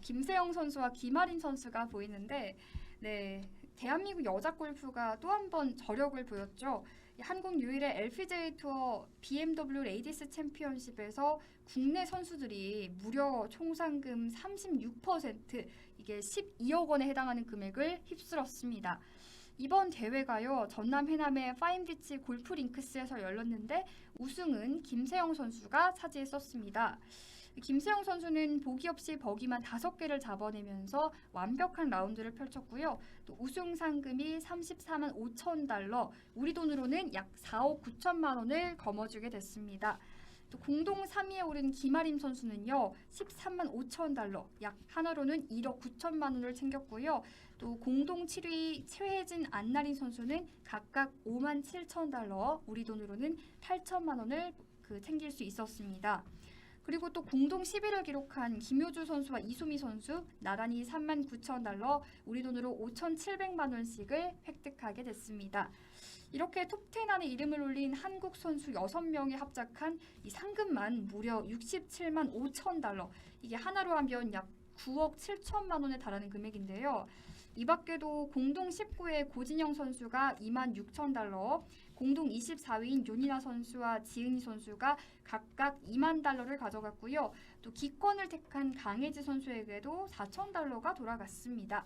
김세영 선수와 김아린 선수가 보이는데 네. 대한민국 여자 골프가 또 한 번 저력을 보였죠. 이 한국 유일의 LPGA 투어 BMW 레이디스 챔피언십에서 국내 선수들이 무려 총 상금 36% 이게 12억 원에 해당하는 금액을 휩쓸었습니다. 이번 대회가요 전남 해남의 파인비치 골프 링크스에서 열렸는데 우승은 김세영 선수가 차지했었습니다. 김세영 선수는 보기 없이 버기만 다섯 개를 잡아내면서 완벽한 라운드를 펼쳤고요. 또 우승 상금이 34만 5천 달러, 우리 돈으로는 약 4억 9천만 원을 거머쥐게 됐습니다. 또 공동 3위에 오른 김아림 선수는요 13만 5천 달러 약 하나로는 1억 9천만 원을 챙겼고요 또 공동 7위 최혜진 안나린 선수는 각각 5만 7천 달러 우리 돈으로는 8천만 원을 그 챙길 수 있었습니다. 그리고 또 공동 10위를 기록한 김효주 선수와 이소미 선수 나란히 3만 9천 달러 우리 돈으로 5,700만 원씩을 획득하게 됐습니다. 이렇게 톱10 안에 이름을 올린 한국 선수 6명이 합작한 이 상금만 무려 67만 5천 달러. 이게 하나로 하면 약 9억 7천만 원에 달하는 금액인데요. 이 밖에도 공동 19회 고진영 선수가 2만 6천 달러, 공동 24위인 윤이나 선수와 지은이 선수가 각각 2만 달러를 가져갔고요. 또 기권을 택한 강혜지 선수에게도 4천 달러가 돌아갔습니다.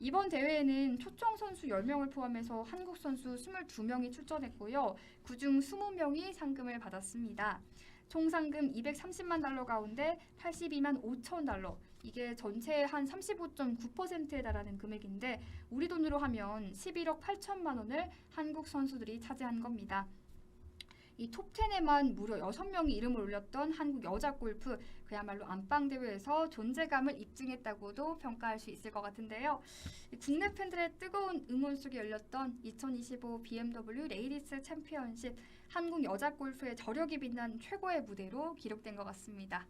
이번 대회에는 초청 선수 10명을 포함해서 한국 선수 22명이 출전했고요. 그중 20명이 상금을 받았습니다. 총 상금 230만 달러 가운데 82만 5천 달러. 이게 전체의 한 35.9%에 달하는 금액인데 우리 돈으로 하면 11억 8천만 원을 한국 선수들이 차지한 겁니다. 이 톱10에만 무려 6명이 이름을 올렸던 한국 여자 골프 그야말로 안방 대회에서 존재감을 입증했다고도 평가할 수 있을 것 같은데요. 국내 팬들의 뜨거운 응원 속에 열렸던 2025 BMW 레이디스 챔피언십 한국 여자 골프의 저력이 빛난 최고의 무대로 기록된 것 같습니다.